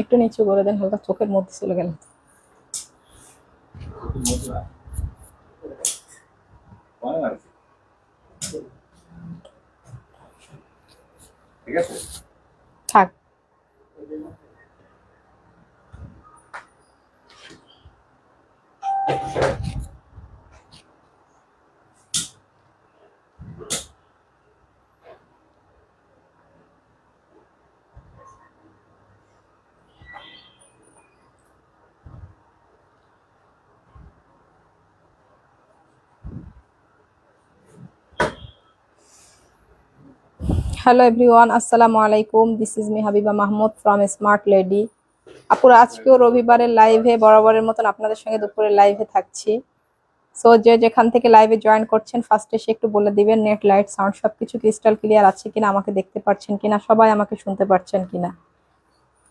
একটু নিচু করে দেন হালকা চোখের মধ্যে চলে গেল ঠিক আছে থাক হ্যালো এভরিওয়ান আসসালামু আলাইকুম this is me Habiba Mahmud from smart lady আপুরা, আজকেও রবিবারের লাইভে বরাবরের মতন আপনাদের সঙ্গে দুপুরে লাইভে থাকছি। সো যে যেখান থেকে লাইভে জয়েন করছেন ফার্স্টে সে একটু বলে দিবেন নেট লাইট সাউন্ড সব কিছু ক্রিস্টাল ক্লিয়ার আছে কিনা, আমাকে দেখতে পাচ্ছেন কিনা, সবাই আমাকে শুনতে পারছেন কিনা।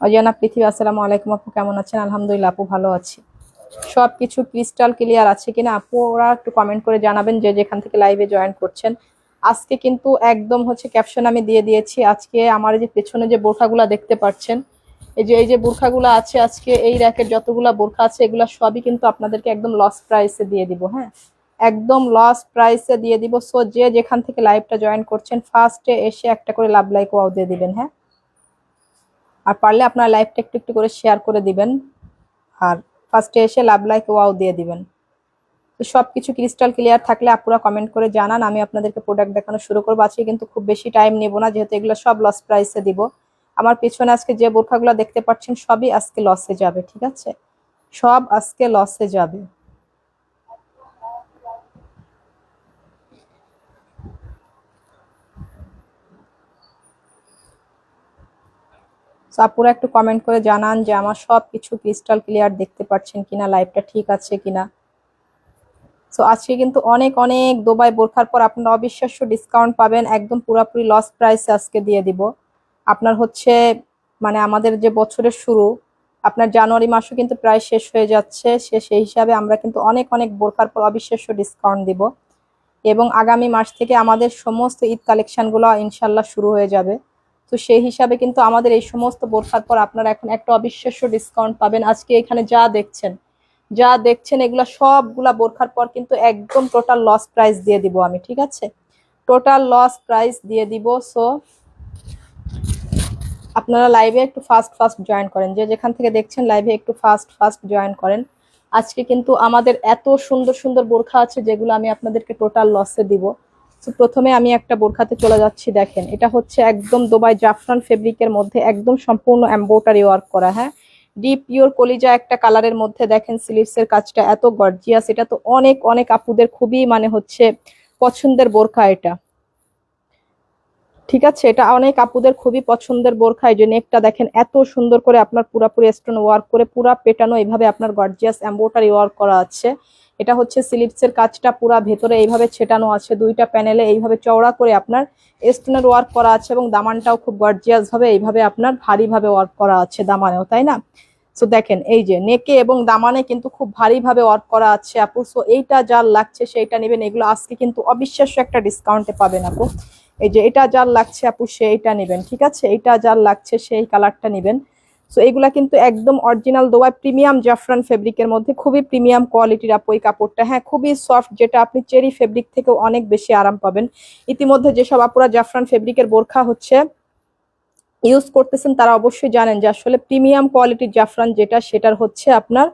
অজানা পৃথিবী, আসসালামু আলাইকুম, আপু কেমন আছেন? আলহামদুলিল্লাহ, আপু ভালো আছি। সব কিছু ক্রিস্টাল ক্লিয়ার আছে কিনা আপু ওরা একটু কমেন্ট করে জানাবেন যে যেখান থেকে লাইভে জয়েন করছেন। আজকে কিন্তু একদম হচ্ছে ক্যাপশন আমি দিয়ে দিয়েছি। আজকে আমার যে পেছনে যে বোরখাগুলো দেখতে পাচ্ছেন, এই যে এই যে বোরখাগুলো আছে আজকে, এই র্যাকের যতগুলো বোরখা আছে, এগুলো সবই কিন্তু আপনাদেরকে একদম লস প্রাইসে দিয়ে দিব হ্যাঁ? একদম লস প্রাইসে দিয়ে দিব। সো যে যেখান থেকে লাইভটা জয়েন করছেন ফার্স্টে এসে একটা করে লাভ লাইক ওয়াও দিয়ে দিবেন হ্যাঁ? আর পারলে আপনার লাইভটা একটু একটু করে শেয়ার করে দিবেন। আর ফার্স্টে এসে লাভ লাইক ওয়াও দিয়ে দিবেন। তো সব কিছু ক্রিস্টাল ক্লিয়ার থাকলে আপুরা কমেন্ট করে জানান, আমি আপনাদেরকে প্রোডাক্ট দেখানো শুরু করব। আজকে কিন্তু খুব বেশি টাইম নেব না, যেহেতু এগুলো সব লস প্রাইসে দিব। আমার পেছনে আজকে যে বোরখাগুলো দেখতে পাচ্ছেন, সবই আজকে লসে যাবে, ঠিক আছে? সব আজকে লসে যাবে। আপুরা একটু কমেন্ট করে জানান যে আমার সব কিছু ক্রিস্টাল ক্লিয়ার দেখতে পাচ্ছেন কিনা লাইভটা ঠিক আছে কিনা। সো আজকে কিন্তু অনেক অনেক দুবাই বোরখার পর আপনারা অবিশ্বাস্য ডিসকাউন্ট পাবেন। একদম পুরোপুরি লস প্রাইস আজকে দিয়ে দিব। আপনার হচ্ছে মানে আমাদের যে বছরের শুরু, আপনার জানুয়ারি মাসও কিন্তু প্রায় শেষ হয়ে যাচ্ছে। সে, সেই হিসাবে আমরা কিন্তু অনেক অনেক বোরখার পর অবিশ্বাস্য ডিসকাউন্ট দিব। এবং আগামী মাস থেকে আমাদের সমস্ত ঈদ কালেকশনগুলো ইনশাল্লাহ শুরু হয়ে যাবে। তো সেই হিসাবে কিন্তু আমাদের এই সমস্ত বোরখার পর আপনারা এখন একটা অবিশ্বাস্য ডিসকাউন্ট পাবেন। আজকে এখানে যা দেখছেন যা দেখছেন এগুলো সবগুলা বোরখার পর কিন্তু একদম টোটাল লস প্রাইস দিয়ে দিব আমি, ঠিক আছে? টোটাল লস প্রাইস দিয়ে দিব সো আপনারা লাইভে একটু ফাস্ট ফাস্ট জয়েন করেন। যে যেখান থেকে দেখছেন লাইভে একটু ফাস্ট ফাস্ট জয়েন করেন। আজকে কিন্তু আমাদের এত সুন্দর সুন্দর বোরখা আছে যেগুলো আমি আপনাদেরকে টোটাল লসে দিব। তো প্রথমে আমি একটা বোরখাতে চলে যাচ্ছি, দেখেন। এটা হচ্ছে একদম দুবাই জাফরান ফেব্রিকের মধ্যে একদম সম্পূর্ণ এম্বোটারি ওয়ার্ক করা হ্যাঁ? ডিপ পিওর কলিজা একটা কালারের মধ্যে দেখেন স্লিভসের কাজটা এত গর্জিয়াস এটা তো অনেক অনেক আপুদের খুবই মানে হচ্ছে পছন্দের বোরখা এটা। ঠিক আছে, এটা অনেক আপুদের খুবই পছন্দের বোরখা, এই যে নেকটা দেখেন এত সুন্দর করে আপনার পুরাপুরি স্টোন ওয়ার্ক করে, পুরা পেটানো এইভাবে আপনার গর্জিয়াস এম্বোটারি ওয়ার্ক করা আছে। এটা হচ্ছে স্লিভসের কাজটা পুরা ভেতরে এইভাবে ছেটানো আছে, দুইটা প্যানেলে এইভাবে চওড়া করে আপনার স্টোনের ওয়ার্ক করা আছে এবং দামানটাও খুব গর্জিয়াস ভাবে এইভাবে আপনার ভারীভাবে ওয়ার্ক করা আছে দামানেও, তাই না? সো দেখেন, এই যে নেকে এবং দামানে কিন্তু খুব ভারীভাবে ওয়ার্ক করা আছে, আপু। সো এইটা যার লাগছে, সেইটা নেবেন। এগুলো আজকে কিন্তু অবিশ্বাস্য একটা ডিসকাউন্টে পাবেন, আপু। এই যে এটা যার লাগছে, আপু সে এইটা নেবেন, ঠিক আছে? এইটা যার লাগছে, সেই কালারটা নেবেন। সো এইগুলা কিন্তু একদম অরিজিনাল দোয়া প্রিমিয়াম জাফরান ফেব্রিকের মধ্যে খুবই প্রিমিয়াম কোয়ালিটির আপু, এই কাপড়টা। হ্যাঁ খুবই সফট যেটা আপনি চেরি ফেব্রিক থেকেও অনেক বেশি আরাম পাবেন। ইতিমধ্যে যেসব আপুরা জাফরান ফেব্রিকের বোরখা হচ্ছে ইউজ করতেছেন, তারা অবশ্যই জানেন যে আসলে প্রিমিয়াম কোয়ালিটির জাফরান যেটা, সেটার হচ্ছে আপনার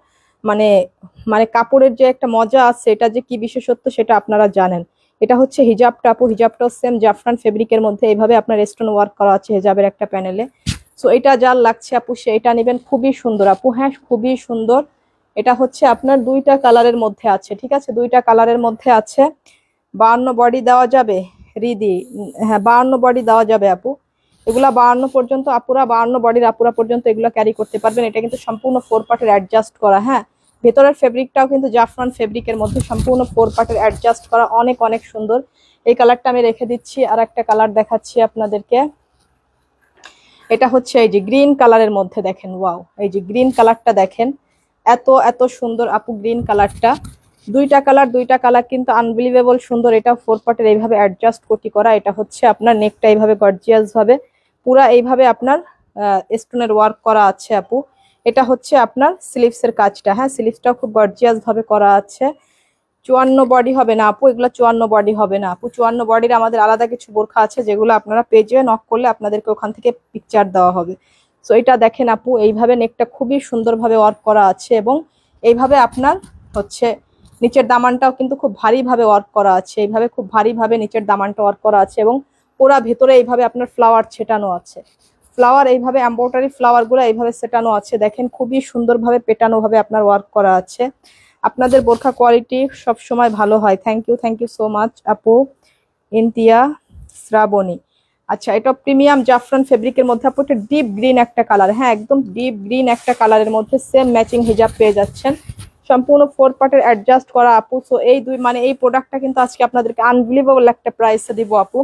মানে মানে কাপড়ের যে একটা মজা আছে, এটা যে কি বিশেষত্ব সেটা আপনারা জানেন। এটা হচ্ছে হিজাবটা আপু হিজাবটাও সেম জাফরান ফেব্রিকের মধ্যে এইভাবে আপনার স্টোন ওয়ার্ক করা আছে হিজাবের একটা প্যানেলে সো এটা যার লাগছে আপু, সে এটা নেবেন, খুবই সুন্দর আপু হ্যাঁ খুবই সুন্দর। এটা হচ্ছে আপনার দুইটা কালারের মধ্যে আছে, ঠিক আছে? দুইটা কালারের মধ্যে আছে। বাহান্ন বডি দেওয়া যাবে, রিদি হ্যাঁ বাহান্ন বডি দেওয়া যাবে আপু। এগুলা বাহান্ন পর্যন্ত আপুরা বাহান্ন বডির আপুরা পর্যন্ত এগুলো ক্যারি করতে পারবেন। এটা কিন্তু সম্পূর্ণ ফোর পার্টের অ্যাডজাস্ট করা হ্যাঁ? ভেতরের ফেব্রিকটাও কিন্তু জাফরান ফেব্রিকের মধ্যে সম্পূর্ণ ফোর পার্টের অ্যাডজাস্ট করা অনেক অনেক সুন্দর। এই কালারটা আমি রেখে দিচ্ছি আর একটা কালার দেখাচ্ছি আপনাদেরকে। এটা হচ্ছে এই যে গ্রিন কালারের মধ্যে দেখেন ওয়াও এই যে গ্রিন কালারটা দেখেন, এত এত সুন্দর আপু গ্রিন কালারটা দুইটা কালার দুইটা কালার কিন্তু আনবিলিভেবল সুন্দর। এটা ফোর পার্টের এইভাবে অ্যাডজাস্ট কোটি করা। এটা হচ্ছে আপনার নেকটা এইভাবে গর্জিয়াস ভাবে পুরা এইভাবে আপনার স্টোনের ওয়ার্ক করা আছে আপু। এটা হচ্ছে আপনার স্লিভস এর কাজটা। হ্যাঁ স্লিভসটাও খুব গর্জিয়াস ভাবে করা আছে। চুয়ান্ন বডি হবে না আপু, এগুলো চুয়ান্ন বডি হবে না আপু। চুয়ান্ন বডির আমাদের আলাদা কিছু বোরখা আছে যেগুলো আপনারা পেজে নক করলে আপনাদেরকে ওখান থেকে পিকচার দেওয়া হবে। সো এটা দেখেন আপু, এইভাবে নেকটা খুবই সুন্দরভাবে ওয়ার্ক করা আছে এবং এইভাবে আপনার হচ্ছে নিচের দামানটাও কিন্তু খুব ভারীভাবে ওয়ার্ক করা আছে। এইভাবে খুব ভারীভাবে নিচের দামানটা ওয়ার্ক করা আছে এবং পুরা ভেতরে এইভাবে আপনার ফ্লাওয়ার ছেটানো আছে। ফ্লাওয়ার এইভাবে এম্ব্রয়ডারি ফ্লাওয়ারগুলো এইভাবে সেটানো আছে। দেখেন খুবই সুন্দরভাবে পেটানো ভাবে আপনার ওয়ার্ক করা আছে। আপনাদের বোরখা কোয়ালিটি সব সময় ভালো হয়। Thank you thank you so much আপু, ইন্তিয়া, শ্রাবণী। আচ্ছা এটা প্রিমিয়াম জাফরান ফেব্রিকের মধ্যে, আপু, এটা ডিপ গ্রিন একটা কালার হ্যাঁ একদম ডিপ গ্রিন একটা কালারের মধ্যে সেম ম্যাচিং হিজাব পেয়ে যাচ্ছেন। সম্পূর্ণ ফোর পার্টের অ্যাডজাস্ট করা আপু। সো এই দুই মানে এই প্রোডাক্টটা কিন্তু আজকে আপনাদেরকে আনবিলিভেবল একটা প্রাইসে দিব আপু।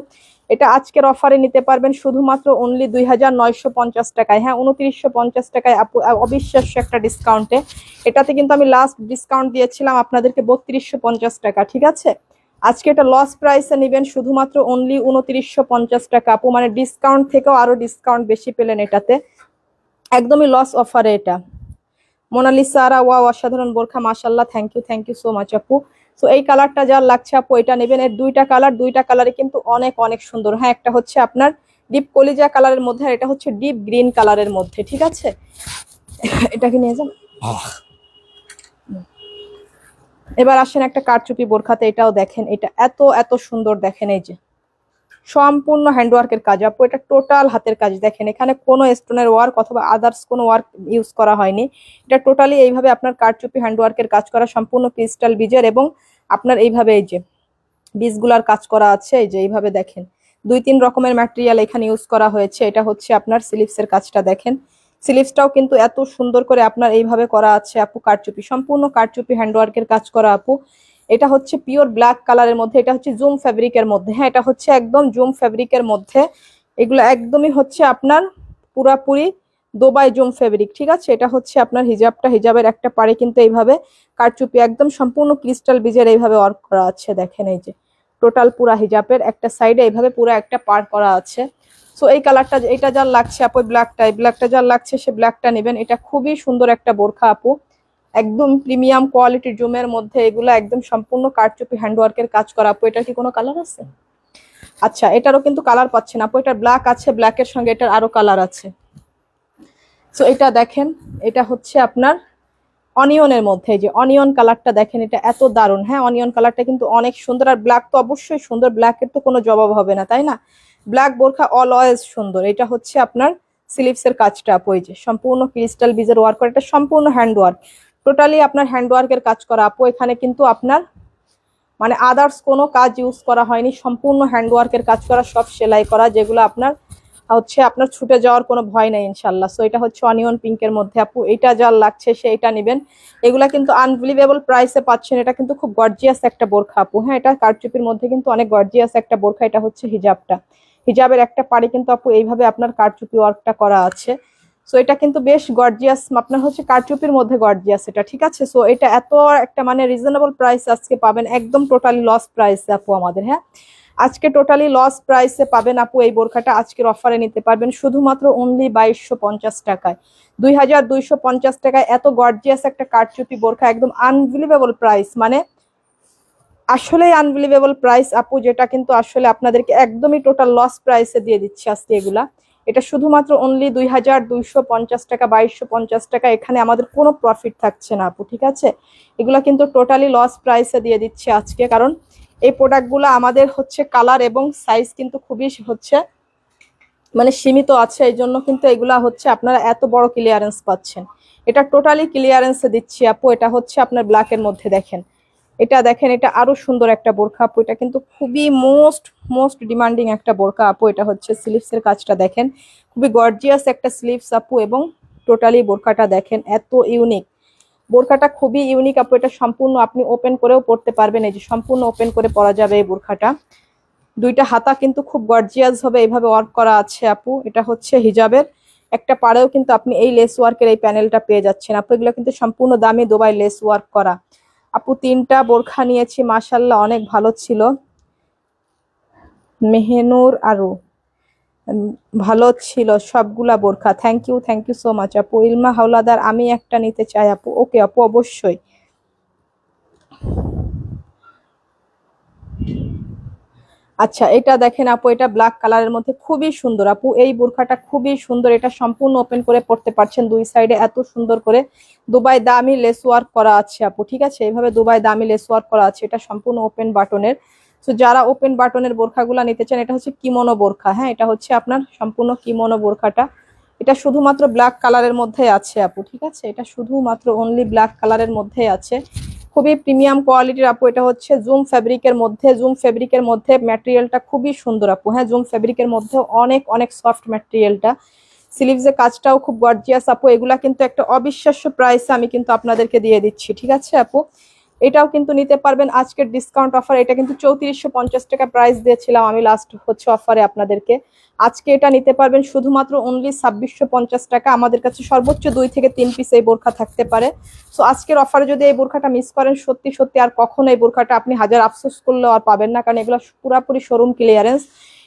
এটা আজকের অফারে নিতে পারবেন শুধুমাত্র অনলি দুই হাজার নয়শো পঞ্চাশ টাকায়। হ্যাঁ উনত্রিশশো পঞ্চাশ টাকায় আপু অবিশ্বাস্য একটা ডিসকাউন্টে এটাতে কিন্তু আমি লাস্ট ডিসকাউন্ট দিয়েছিলাম আপনাদেরকে বত্রিশশো পঞ্চাশ টাকা, ঠিক আছে? আজকে এটা লস প্রাইসে নেবেন শুধুমাত্র অনলি উনত্রিশশো পঞ্চাশ টাকা আপু। মানে ডিসকাউন্ট থেকেও আরও ডিসকাউন্ট বেশি পেলেন এটাতে। একদমই লস অফারে এটা। মোনালিসা আরা ওয়া অসাধারণ বোরখা মাশাল্লাহ thank you thank you so much আপু। সো এই কালারটা যার লাগছে আপু এটা নেবেন। এর দুইটা কালার দুইটা কালারে কিন্তু অনেক অনেক সুন্দর। হ্যাঁ একটা হচ্ছে আপনার ডিপ কলিজা কালারের মধ্যে আর এটা হচ্ছে ডিপ গ্রিন কালারের মধ্যে ঠিক আছে? এটা কি নিয়ে যান? এবার আসেন একটা কারচুপি বোরখাতে এটাও দেখেন। এটা এত এত সুন্দর দেখেন এই যে। সম্পূর্ণ হ্যান্ডওয়ার্কের কাজ। আপু, এটা টোটাল হাতের কাজ। দেখেন, এখানে কোনো স্টোনের ওয়ার্ক অথবা আদার্স কোনো ওয়ার্ক ইউজ করা হয়নি। এটা টোটালি এইভাবে আপনার কারচুপি হ্যান্ডওয়ার্কের কাজ করা, সম্পূর্ণ ক্রিস্টাল বীজের এবং আপনার এইভাবে এই যে বীজগুলার কাজ করা আছে, এই যে এইভাবে দেখেন। দুই, তিন রকমের ম্যাটেরিয়াল এখানে ইউজ করা হয়েছে। এটা হচ্ছে আপনার স্লিভসের কাজটা, দেখেন। স্লিভসটাও কিন্তু এত সুন্দর করে আপনার এইভাবে করা আছে, আপু কারচুপি সম্পূর্ণ কারচুপি হ্যান্ডওয়ার্কের কাজ করা, আপু। এটা হচ্ছে পিওর ব্ল্যাক কালারের মধ্যে, এটা হচ্ছে জুম ফ্যাব্রিকের মধ্যে। হ্যাঁ এটা হচ্ছে একদম জুম ফ্যাব্রিকের মধ্যে। এগুলো একদমই হচ্ছে আপনার পুরাপুরি দোবাই জুম ফেব্রিক ঠিক আছে? এটা হচ্ছে আপনার হিজাবটা, হিজাবের একটা পারে কিন্তু এইভাবে কারচুপি একদম সম্পূর্ণ ক্রিস্টাল বীজের এইভাবে ওয়ার্ক করা আছে, দেখেন এই যে। টোটাল পুরা হিজাবের একটা সাইডে এইভাবে পুরো একটা পার করা আছে। সো এই কালারটা এটা যার লাগছে আপু ব্ল্যাকটা এই ব্ল্যাকটা যার লাগছে, সে ব্ল্যাকটা নেবেন। এটা খুবই সুন্দর একটা বোরখা আপু। একদম প্রিমিয়াম কোয়ালিটির জুমের মধ্যে এগুলো একদম সম্পূর্ণ কারচুপি হ্যান্ডওয়ার্কের কাজ করা। আপু এটা কি কোনো কালার আছে? আচ্ছা এটারও কিন্তু কালার পাচ্ছেন আপু, এটার ব্ল্যাক আছে ব্ল্যাকের সঙ্গে এটার আরও কালার আছে। সো এটা দেখেন, এটা হচ্ছে আপনার অনিয়নের মধ্যে যে অনিয়ন কালারটা দেখেন, এটা এত দারুণ। হ্যাঁ অনিয়ন কালারটা কিন্তু অনেক সুন্দর, আর ব্ল্যাক তো অবশ্যই সুন্দর ব্ল্যাকের তো কোনো জবাব হবে না, তাই না? ব্ল্যাক বোরখা অল অলওয়েজ সুন্দর, এটা হচ্ছে আপনার স্লিভস এর কাজটা, আপু যে সম্পূর্ণ ক্রিস্টাল বীজের ওয়ার্ক এটা সম্পূর্ণ হ্যান্ড ওয়ার্ক টোটালি আপনার হ্যান্ড ওয়ার্কের কাজ করা। আপু, এখানে কিন্তু আপনার মানে আদার্স কোনো কাজ ইউজ করা হয়নি। সম্পূর্ণ হ্যান্ড ওয়ার্কের কাজ করা, সব সেলাই করা, যেগুলো আপনার, হচ্ছে আপনার ছুটে যাওয়ার কোনো ভয় নেই ইনশাল্লাহ সো এটা হচ্ছে অনিয়ন পিঙ্কের মধ্যে, আপু এটা যার লাগছে সে এটা নেবেন। এগুলা কিন্তু আনবিলিভেবল প্রাইসে পাচ্ছেন। এটা কিন্তু খুব গর্জিয়াস একটা বোরখা, আপু। হ্যাঁ এটা কারচুপির মধ্যে কিন্তু অনেক গর্জিয়াস একটা বোরখা। এটা হচ্ছে হিজাবটা। হিজাবের একটা পাড়ে কিন্তু, আপু, এইভাবে আপনার কারচুপি ওয়ার্কটা করা আছে। সো এটা কিন্তু বেশ গর্জিয়াস আপনার হচ্ছে কারচুপির মধ্যে গর্জিয়াস এটা, ঠিক আছে? সো এটা এত একটা মানে রিজনেবল প্রাইস আজকে পাবেন, একদম টোটালি লস প্রাইস আপু আমাদের হ্যাঁ? আজকে টোটালি লস প্রাইসে পাবেন আপু এই বোরখাটা, আজকের অফারে নিতে পারবেন শুধুমাত্র অনলি বাইশশো পঞ্চাশ টাকায়। দুই হাজার দুইশো পঞ্চাশ টাকায় এত গর্জিয়াস একটা কারচুপি বোরখা, একদম আনবিলিভেবল প্রাইস মানে আসলেই আনবিলিভেবল প্রাইস আপু, যেটা কিন্তু আসলে আপনাদেরকে একদমই টোটাল লস প্রাইসে দিয়ে দিচ্ছি আজকে এগুলা। এটা শুধুমাত্র অনলি দুই হাজার দুইশো পঞ্চাশ টাকা, বাইশশো পঞ্চাশ টাকা, এখানে আমাদের কোনো প্রফিট থাকছে না আপু, ঠিক আছে? এগুলো কিন্তু টোটালি লস প্রাইসে দিয়ে দিচ্ছে আজকে, কারণ এই প্রোডাক্টগুলো আমাদের হচ্ছে কালার এবং সাইজ কিন্তু খুবই হচ্ছে মানে সীমিত আছে, এই জন্য কিন্তু এগুলা হচ্ছে আপনারা এত বড় ক্লিয়ারেন্স পাচ্ছেন। এটা টোটালি ক্লিয়ারেন্সে দিচ্ছি আপু, এটা হচ্ছে আপনার ব্ল্যাকের মধ্যে দেখেন। এটা দেখেন, এটা আরও সুন্দর একটা বোরখা আপু। এটা কিন্তু খুবই মোস্ট মোস্ট ডিমান্ডিং একটা বোরখা আপু। এটা হচ্ছে স্লিভসের কাজটা দেখেন। খুবই গর্জিয়াস একটা স্লিভস আপু এবং টোটালি বোরখাটা দেখেন, এত ইউনিক। বোরখাটা খুবই ইউনিক আপু। এটা সম্পূর্ণ আপনি ওপেন করেও পড়তে পারবেন। এই যে সম্পূর্ণ ওপেন করে পরা যাবে এই বোরখাটা। দুইটা হাতা কিন্তু খুব গর্জিয়াস হবে এইভাবে ওয়ার্ক করা আছে আপু। এটা হচ্ছে হিজাবের। একটা পাড়েও কিন্তু আপনি এই লেস ওয়ার্কের এই প্যানেলটা পেয়ে যাচ্ছেন আপু। এগুলো কিন্তু সম্পূর্ণ দামে দোবাই লেস ওয়ার্ক করা। আপু তিনটা বোরখা নিয়েছি মাসাল্লাহ অনেক ভালো ছিল। মেহেনুর আরু ভালো ছিল সবগুলা বোরখা। Thank you thank you so much আপু। ইলমা হাওলাদার, আমি একটা নিতে চাই, আপু। ওকে আপু, অবশ্যই। আচ্ছা এটা দেখেন আপু, এটা ব্ল্যাক কালারের মধ্যে খুবই সুন্দর। আপু, এই বোরখাটা খুবই সুন্দর, এটা সম্পূর্ণ ওপেন করে পড়তে পারছেন দুই সাইডে এত সুন্দর করে। দুবাই দামি লেস ওয়ার্ক করা আছে আপু, ঠিক আছে? এইভাবে দুবাই দামি লেস ওয়ার্ক করা আছে, এটা সম্পূর্ণ ওপেন বাটনের তো যারা ওপেন বাটনের বোরখাগুলো নিতে চান, এটা হচ্ছে কিমোনো বোরখা হ্যাঁ? এটা হচ্ছে আপনার সম্পূর্ণ কিমোনো বোরখাটা। এটা শুধুমাত্র ব্ল্যাক কালারের মধ্যে আছে আপু, ঠিক আছে? এটা শুধুমাত্র অনলি ব্ল্যাক কালারের মধ্যে আছে। খুবই প্রিমিয়াম কোয়ালিটির আপু, এটা হচ্ছে জুম ফ্যাব্রিকের মধ্যে জুম ফ্যাব্রিকের মধ্যে ম্যাটেরিয়ালটা খুবই সুন্দর আপু। হ্যাঁ জুম ফ্যাব্রিকের মধ্যে অনেক অনেক সফট ম্যাটেরিয়ালটা স্লিভসের কাজটাও খুব গর্জিয়াস আপু। এগুলা কিন্তু একটা অবিশ্বাস্য প্রাইসে আমি কিন্তু আপনাদেরকে দিয়ে দিচ্ছি, ঠিক আছে আপু? এটাও কিন্তু নিতে পারবেন। আজকের ডিসকাউন্ট অফার এটা কিন্তু চৌত্রিশশো পঞ্চাশ টাকা প্রাইস দিয়েছিলাম আমি লাস্ট হচ্ছে অফারে আপনাদেরকে। আজকে এটা নিতে পারবেন শুধুমাত্র অনলি ছাব্বিশশো পঞ্চাশ টাকা। আমাদের কাছে সর্বোচ্চ দুই থেকে তিন পিস এই বোরখা থাকতে পারে। সো আজকের অফারে যদি এই বোরখাটা মিস করেন, সত্যি সত্যি আর কখনো এই বোরখাটা আপনি হাজার আফসোস করলেও আর পাবেন না। কারণ এগুলো পুরাপুরি শোরুম ক্লিয়ারেন্স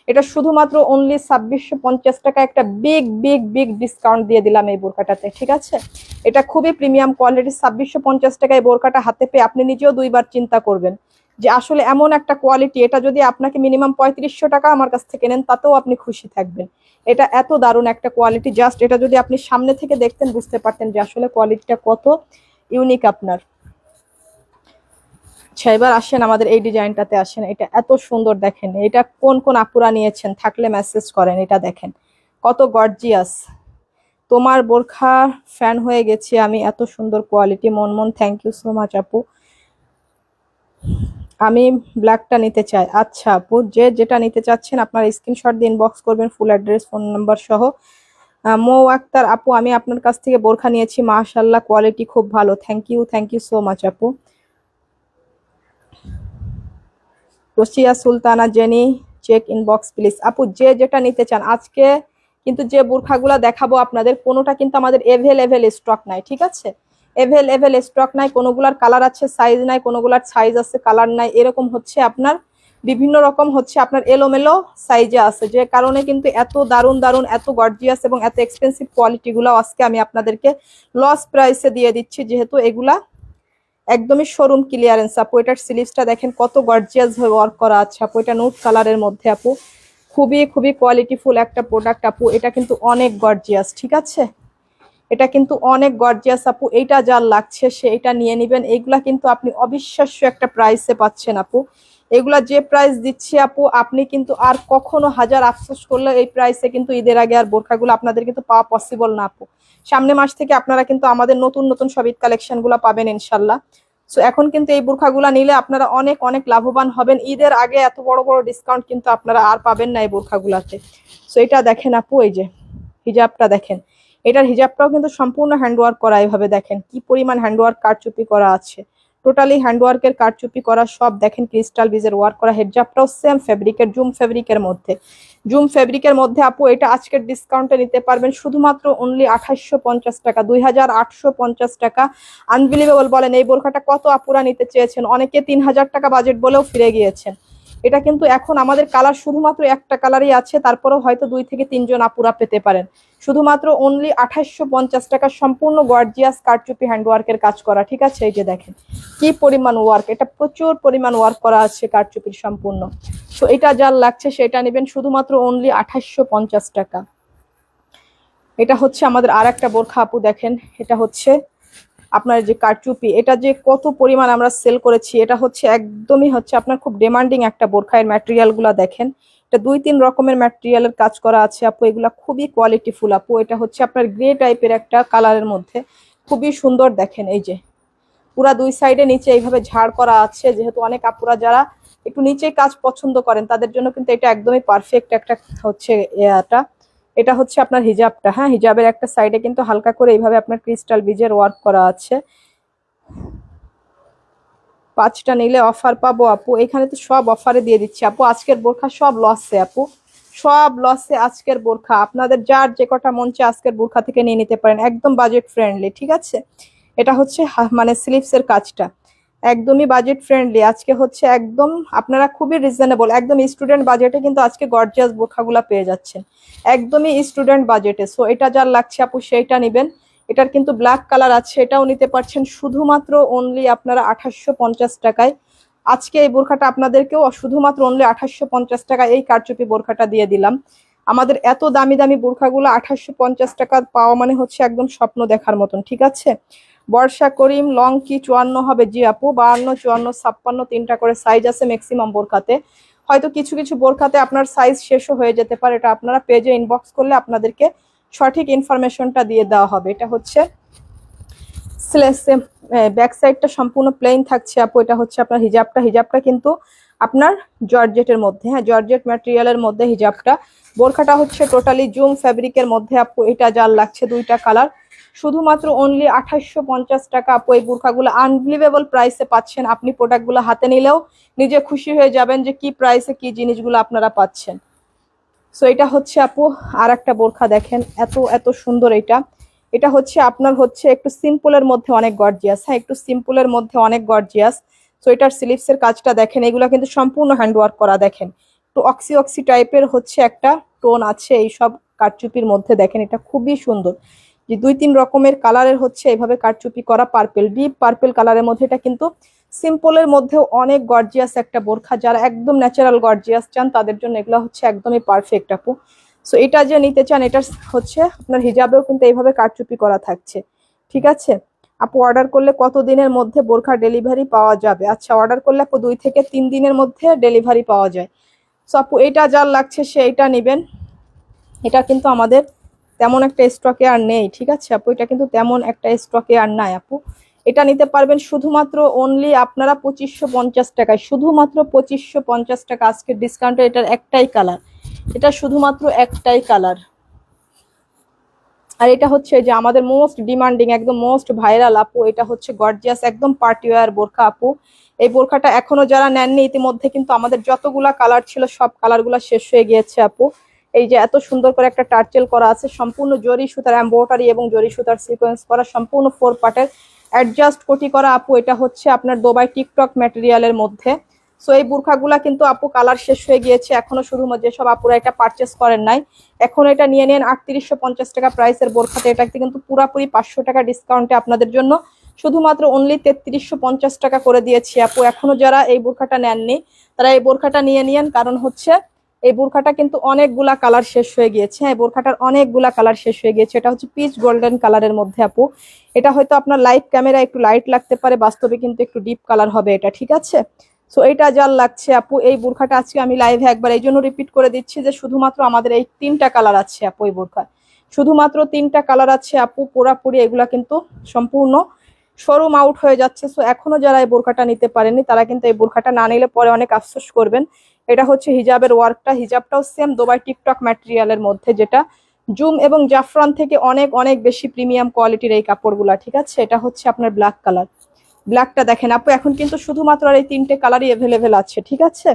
এটা শুধুমাত্র অনলি ছাব্বিশশো পঞ্চাশ টাকা একটা বিগ বিগ বিগ ডিসকাউন্ট দিয়ে দিলাম এই বোরকাটাতে ঠিক আছে? এটা খুবই প্রিমিয়াম কোয়ালিটি ছাব্বিশশো পঞ্চাশ টাকায় বোরকাটা হাতে পেয়ে আপনি নিজেও দুইবার চিন্তা করবেন যে আসলে এমন একটা কোয়ালিটি এটা যদি আপনাকে মিনিমাম পঁয়ত্রিশশো টাকা আমার কাছ থেকে নেন, তাতেও আপনি খুশি থাকবেন। এটা এত দারুণ একটা কোয়ালিটি জাস্ট এটা যদি আপনি সামনে থেকে দেখতেন, বুঝতে পারতেন যে আসলে কোয়ালিটিটা কত ইউনিক আপনার। আচ্ছা এবার আসেন আমাদের এই ডিজাইনটাতে আসেন। এটা এত সুন্দর দেখেন। এটা কোন কোন আপুরা নিয়েছেন? থাকলে মেসেজ করেন, এটা দেখেন। কত গর্জিয়াস তোমার বোরখা ফ্যান হয়ে গেছি, আমি এত সুন্দর কোয়ালিটি মন মন থ্যাংক ইউ সো মাচ আপু। আমি ব্ল্যাকটা নিতে চাই। আচ্ছা আপু, যে যেটা নিতে চাচ্ছেন আপনার স্ক্রিনশট দিয়ে ইনবক্স করবেন ফুল অ্যাড্রেস ফোন নাম্বার সহ। মো আক্তার আপু, আমি আপনার কাছ থেকে বোরখা নিয়েছি। মাশাল্লাহ কোয়ালিটি খুব ভালো। Thank you thank you so much আপু। Rashia Sultana Jenny check inbox please আপু, যে যেটা নিতে চান, আজকে কিন্তু যে বোরখাগুলো দেখাবো আপনাদের, কোনোটা কিন্তু আমাদের এভেলেবেল স্টক নাই, ঠিক আছে? এভেলেবেল স্টক নাই, কোনোগুলার কালার আছে সাইজ নাই, কোনোগুলার সাইজ আছে কালার নাই, এরকম হচ্ছে আপনার, বিভিন্ন রকম হচ্ছে আপনার এলোমেলো সাইজে আছে। যে কারণে কিন্তু এত দারুণ দারুণ, এত গর্জিয়াস এবং এত এক্সপেন্সিভ কোয়ালিটিগুলো আজকে আমি আপনাদেরকে লস প্রাইসে দিয়ে দিচ্ছি, যেহেতু এগুলা একদমই শোরুম ক্লিয়ারেন্স আপু, এটার স্লিভসটা দেখেন কত গর্জিয়াস ভাবে ওয়ার্ক করা আছে। আপু, এটা নোট কালারের মধ্যে, আপু। খুবই খুবই কোয়ালিটিফুল একটা প্রোডাক্ট আপু। এটা কিন্তু অনেক গর্জিয়াস ঠিক আছে? এটা কিন্তু অনেক গর্জিয়াস আপু। এইটা যার লাগছে, সে এটা নিয়ে নেবেন। এইগুলা কিন্তু আপনি অবিশ্বাস্য একটা প্রাইসে পাচ্ছেন, আপু। এগুলা যে প্রাইস দিচ্ছি আপু, আপনি কিন্তু আর কখনো হাজার আফসোস করলে এই প্রাইসে কিন্তু ঈদের আগে আর বোরখাগুলো আপনাদের কিন্তু পাওয়া পসিবল না আপু। সামনে মাস থেকে আপনারা কিন্তু আমাদের নতুন নতুন সব ঈদ কালেকশনগুলা পাবেন ইনশাল্লাহ। সো এখন কিন্তু এই বোরখাগুলা নিলে আপনারা অনেক অনেক লাভবান হবেন। ঈদের আগে এত বড় বড় ডিসকাউন্ট কিন্তু আপনারা আর পাবেন না এই বোরখাগুলাতে। সো এটা দেখেন আপু, এই যে হিজাবটা দেখেন। এটার হিজাবটাও কিন্তু সম্পূর্ণ হ্যান্ডওয়ার্ক করা, এইভাবে দেখেন। কি পরিমাণ হ্যান্ডওয়ার্ক কারচুপি করা আছে। টোটালি হ্যান্ডওয়ার্কের কারচুপি করা সব দেখেন ক্রিস্টাল বিজের ওয়ার্ক করা হেডজাপটাও সেম ফেব্রিকের জুম ফেব্রিকের মধ্যে। জুম ফেব্রিকের মধ্যে আপু, এটা আজকের ডিসকাউন্টে নিতে পারবেন, শুধুমাত্র অনলি আঠাশশো পঞ্চাশ টাকা, দুই হাজার আটশো পঞ্চাশ টাকা। আনবিলিভেবল বলেন, এই বোরখাটা কত আপুরা নিতে চেয়েছেন? অনেকে তিন হাজার টাকা বাজেট বলেও ফিরে গিয়েছেন। এটা কিন্তু এখন আমাদের কালার শুধুমাত্র একটা কালারই আছে, তারপরেও হয়তো দুই থেকে তিনজন আপুরা পেতে পারেন। শুধুমাত্র অনলি আঠাশশো পঞ্চাশ টাকা সম্পূর্ণ গর্জিয়াস কারচুপি হ্যান্ডওয়ার্কের কাজ করা, ঠিক আছে? এই যে দেখেন, কি পরিমাণ ওয়ার্ক এটা প্রচুর পরিমাণ ওয়ার্ক করা আছে কারচুপির সম্পূর্ণ। তো এটা যার লাগছে সেটা নেবেন শুধুমাত্র অনলি আঠাশশো পঞ্চাশ টাকা। এটা হচ্ছে আমাদের আর একটা বোরখা আপু দেখেন, এটা হচ্ছে আপনার যে কারচুপি, এটা যে কত পরিমাণ আমরা সেল করেছি, এটা হচ্ছে একদমই হচ্ছে আপনার খুব ডিমান্ডিং একটা বোরখা এর ম্যাটেরিয়াল দেখেন। এটা দুই তিন রকমের ম্যাটেরিয়ালের কাজ করা আছে, আপু, এগুলো খুবই কোয়ালিটিফুল আপু। এটা হচ্ছে আপনার গ্রে টাইপের একটা কালারের মধ্যে, খুবই সুন্দর দেখেন এই যে। পুরা দুই সাইডে নিচে এইভাবে ঝাড় করা আছে, যেহেতু অনেক আপুরা যারা একটু নিচে কাজ পছন্দ করেন, তাদের জন্য কিন্তু এটা একদমই পারফেক্ট একটা হচ্ছে এটা এটা হচ্ছে আপনার হিজাবটা হ্যাঁ? হিজাবের একটা সাইডে কিন্তু হালকা করে এইভাবে আপনার ক্রিস্টাল বিজের ওয়ার্ক করা আছে। পাঁচটা নিলে অফার পাবো আপু। এখানে তো সব অফারে দিয়ে দিচ্ছি আপু। আজকের বোরখা সব লসে আপু। সব লসে আজকের বোরখা। আপনাদের যার যে কটা চায় আজকের বোরখা থেকে নিয়ে নিতে পারেন। একদম বাজেট ফ্রেন্ডলি ঠিক আছে? এটা হচ্ছে মানে স্লিপসের কাজটা। একদমই বাজেট ফ্রেন্ডলি আজকে হচ্ছে একদম, আপনারা খুবই রিজনেবল একদম স্টুডেন্ট বাজেটে কিন্তু আজকে গর্জিয়াস বোরখাগুলো পেয়ে যাচ্ছেন। একদমই স্টুডেন্ট বাজেটে সো এটা যার লাগছে আপু, সেইটা নেবেন। এটার কিন্তু ব্ল্যাক কালার আছে, এটাও নিতে পারছেন শুধুমাত্র অনলি আপনারা আঠাশশো টাকায়। আজকে এই বোরখাটা আপনাদেরকেও শুধুমাত্র অনলি আঠাশশো টাকা এই কারচুপি বোরখাটা দিয়ে দিলাম। আমাদের এত দামি দামি বোরখাগুলো আঠাশশো পঞ্চাশ টাকা পাওয়া মানে হচ্ছে একদম স্বপ্ন দেখার মতন, ঠিক আছে? বর্ষা করিম লং কি চুয়ান্ন হবে? জি আপু বাহান্ন চুয়ান্ন, ছাপ্পান্ন, তিনটা করে সাইজ আছে ম্যাক্সিমাম বোরখাতে। হয়তো কিছু কিছু বোরখাতে আপনার সাইজ শেষও হয়ে যেতে পারে, এটা আপনারা পেজে ইনবক্স করলে আপনাদেরকে সঠিক ইনফরমেশনটা দিয়ে দেওয়া হবে। এটা হচ্ছে ব্যাক সাইডটা সম্পূর্ণ প্লেন থাকছে আপু, এটা হচ্ছে আপনার হিজাবটা। হিজাবটা কিন্তু আপনার জর্জেটের মধ্যে হ্যাঁ জর্জেট ম্যাটেরিয়ালের মধ্যে হিজাবটা বোরখাটা হচ্ছে টোটালি জুম ফ্যাব্রিকের মধ্যে, আপু, এটা যার লাগছে দুইটা কালার শুধুমাত্র অনলি আঠাশশো পঞ্চাশ টাকা, আপু, এই বোরখাগুলো আনবিলিভেবল প্রাইসে পাচ্ছেন। আপনি প্রোডাক্টগুলো হাতে নিলেও নিজে খুশি হয়ে যাবেন যে কি প্রাইসে কি জিনিসগুলো আপনারা পাচ্ছেন। সো এটা হচ্ছে, আপু আর একটা বোরখা দেখেন, এত এত সুন্দর এটা। এটা হচ্ছে আপনার হচ্ছে একটু সিম্পলের মধ্যে অনেক গর্জিয়াস হ্যাঁ একটু সিম্পলের মধ্যে অনেক গর্জিয়াস সো এটার স্লিপসের কাজটা দেখেন, এগুলো কিন্তু সম্পূর্ণ হ্যান্ডওয়ার্ক করা দেখেন। অক্সি অক্সি টাইপের হচ্ছে একটা টোন আছে এই সব কারচুপির মধ্যে। দেখেন, এটা খুবই সুন্দর। যে দুই তিন রকমের কালারের হচ্ছে এভাবে কারচুপি করা পার্পেল ডিপ পার্পেল কালারের মধ্যে এটা কিন্তু সিম্পলের মধ্যেও অনেক গর্জিয়াস একটা বোরখা। যারা একদম ন্যাচারাল গর্জিয়াস চান, তাদের জন্য এগুলো হচ্ছে একদমই পারফেক্ট আপু। সো এটা যে নিতে চান, এটা হচ্ছে আপনার হিজাবেও কিন্তু এইভাবে কারচুপি করা থাকছে। ঠিক আছে? আপু অর্ডার করলে কত দিনের মধ্যে বোরখা ডেলিভারি পাওয়া যাবে? আচ্ছা অর্ডার করলে আপু, দুই থেকে তিন দিনের মধ্যে ডেলিভারি পাওয়া যায়। সো আপু এটা যার লাগছে সে এটা নেবেন। এটা কিন্তু আমাদের তেমন একটা স্টকে আর নেই, ঠিক আছে? আপু, এটা কিন্তু তেমন একটা স্টকে আর নাই, আপু। এটা নিতে পারবেন শুধুমাত্র অনলি আপনারা পঁচিশশো পঞ্চাশ টাকায়। শুধুমাত্র পঁচিশশো পঞ্চাশ টাকা আজকে ডিসকাউন্টে এটার একটাই কালার এটা শুধুমাত্র একটাই কালার আর এটা হচ্ছে যে আমাদের মোস্ট ডিমান্ডিং একদম মোস্ট ভাইরাল আপু। এটা হচ্ছে গর্জিয়াস একদম পার্টি ওয়ার বোরখা, আপু। এই বোরখাটা এখনও যারা নেননি ইতিমধ্যে কিন্তু আমাদের যতগুলা কালার ছিল সব কালারগুলো শেষ হয়ে গিয়েছে আপু। এই যে এত সুন্দর করে একটা টার্চেল করা আছে, সম্পূর্ণ জরি সুতার এম্বোটারি এবং জরি সুতার সিকোয়েন্স করা, সম্পূর্ণ ফোর পার্টের অ্যাডজাস্ট কোটি করা আপু, এটা হচ্ছে আপনার দোবাই টিকটক ম্যাটেরিয়ালের মধ্যে। সো এই বুরখাগুলা কিন্তু আপু কালার শেষ হয়ে গিয়েছে, এখনও শুধুমাত্র যেসব আপুরা এটা পারচেস করেন নাই। এখন এটা নিয়ে নেন আটত্রিশশো পঞ্চাশ টাকা প্রাইসের বোরখাতে, এটা কিন্তু পুরাপুরি পাঁচশো টাকা ডিসকাউন্টে আপনাদের জন্য। শুধুমাত্র অনলি তেত্রিশশো পঞ্চাশ টাকা করে দিয়েছি আপু। এখনও যারা এই বোরখাটা নেননি, তারা এই বোরখাটা নিয়ে নিয়েন। কারণ হচ্ছে, এই বোরখাটা কিন্তু অনেকগুলা কালার শেষ হয়ে গিয়েছে। হ্যাঁ বোরখাটার অনেকগুলা কালার শেষ হয়ে গিয়েছে। এটা হচ্ছে পিচ গোল্ডেন কালারের মধ্যে আপু। এটা হয়তো আপনার লাইট ক্যামেরা একটু লাইট লাগতে পারে, বাস্তবে কিন্তু একটু ডিপ কালার হবে এটা, ঠিক আছে? সো এটা যার লাগছে আপু, এই বোরখাটা আজকে আমি লাইভে একবার এই জন্য রিপিট করে দিচ্ছি যে শুধুমাত্র আমাদের এই তিনটা কালার আছে আপু এই বোরখা শুধুমাত্র তিনটা কালার আছে আপু, পুরাপুরি এগুলা কিন্তু সম্পূর্ণ শোরুম আউট হয়ে যাচ্ছে। সো এখনও যারা এই বোরখাটা নিতে পারেনি, তারা কিন্তু এই বোরখাটা না নিলে পরে অনেক আফসোস করবেন। এটা হচ্ছে হিজাবের ওয়ার্কটা হিজাবটাও সেম দুবাই টিকটক ম্যাটেরিয়ালের মধ্যে, যেটা জুম এবং জাফরান থেকে অনেক অনেক বেশি প্রিমিয়াম কোয়ালিটির এই কাপড়গুলা, ঠিক আছে? এটা হচ্ছে আপনার ব্ল্যাক কালার ব্ল্যাকটা দেখেন আপু, এখন কিন্তু শুধুমাত্র আর এই তিনটে কালারই অ্যাভেলেবেল আছে, ঠিক আছে?